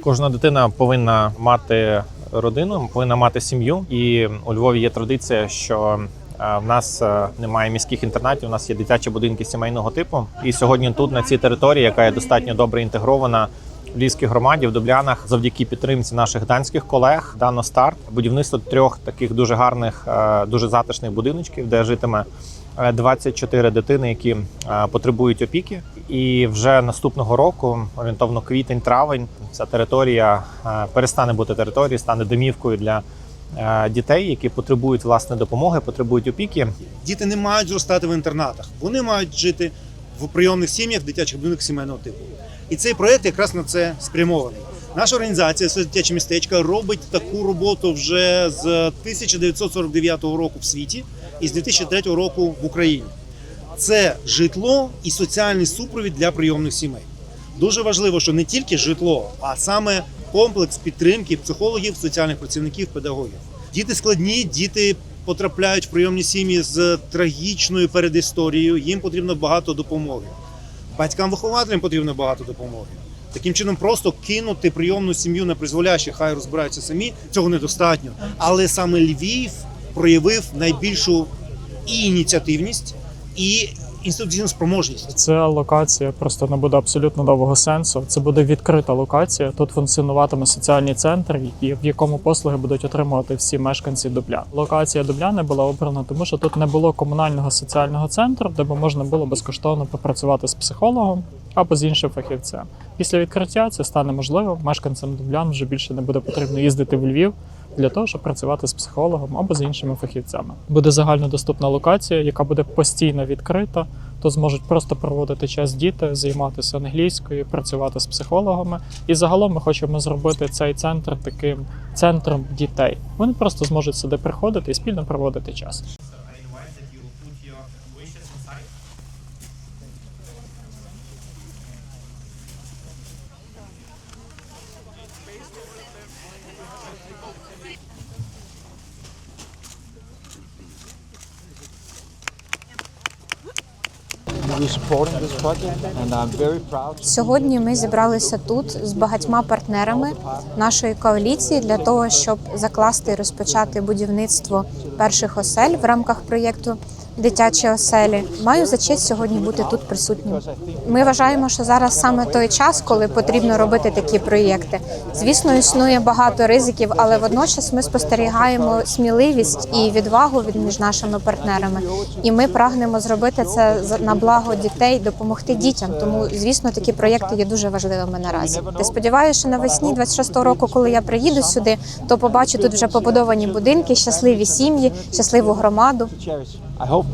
Кожна дитина повинна мати родину, повинна мати сім'ю. І у Львові є традиція, що е, в нас е, немає міських інтернатів, у нас є дитячі будинки сімейного типу. І сьогодні тут, на цій території, яка є достатньо добре інтегрована в Львівській громаді в Дублянах, завдяки підтримці наших данських колег, дано старт будівництво трьох таких дуже гарних, е, дуже затишних будиночків, де житиме 24 дитини, які е, потребують опіки. І вже наступного року, орієнтовно квітень-травень, ця територія е, перестане бути територією, стане домівкою для е, дітей, які потребують власне допомоги, потребують опіки. Діти не мають зростати в інтернатах. Вони мають жити в прийомних сім'ях, дитячих будинках сімейного типу. І цей проект якраз на це спрямований. Наша організація «Це дитяче містечко робить таку роботу вже з 1949 року в світі і з 2003 року в Україні. Це житло і соціальний супровід для прийомних сімей. Дуже важливо, що не тільки житло, а саме комплекс підтримки психологів, соціальних працівників, педагогів. Діти складні, діти потрапляють в прийомні сім'ї з трагічною передісторією. Їм потрібно багато допомоги. Батькам-вихователям потрібно багато допомоги. Таким чином, просто кинути прийомну сім'ю на призволяще, хай розбираються самі. Цього недостатньо. Але саме Львів проявив найбільшу і ініціативність, і інституційну спроможність. Ця локація просто не буде абсолютно нового сенсу. Це буде відкрита локація. Тут функціонуватиме соціальний центр, в якому послуги будуть отримувати всі мешканці Дублян. Локація Дубляни була обрана, тому що тут не було комунального соціального центру, де б можна було безкоштовно попрацювати з психологом або з іншим фахівцем. Після відкриття це стане можливо. Мешканцям Дублян вже більше не буде потрібно їздити в Львів. Для того щоб працювати з психологом або з іншими фахівцями, буде загальнодоступна локація, яка буде постійно відкрита, то зможуть просто проводити час діти, займатися англійською, працювати з психологами. І загалом ми хочемо зробити цей центр таким центром дітей. Вони просто зможуть сюди приходити і спільно проводити час. Сьогодні ми зібралися тут з багатьма партнерами нашої коаліції для того, щоб закласти і розпочати будівництво перших осель в рамках проєкту Дитячі оселі. Маю за честь сьогодні бути тут присутнім. Ми вважаємо, що зараз саме той час, коли потрібно робити такі проєкти. Звісно, існує багато ризиків, але водночас ми спостерігаємо сміливість і відвагу від між нашими партнерами. І ми прагнемо зробити це на благо дітей, допомогти дітям. Тому, звісно, такі проєкти є дуже важливими наразі. Я сподіваюся, що навесні 26-го року, коли я приїду сюди, то побачу тут вже побудовані будинки, щасливі сім'ї, щасливу громаду. I hope.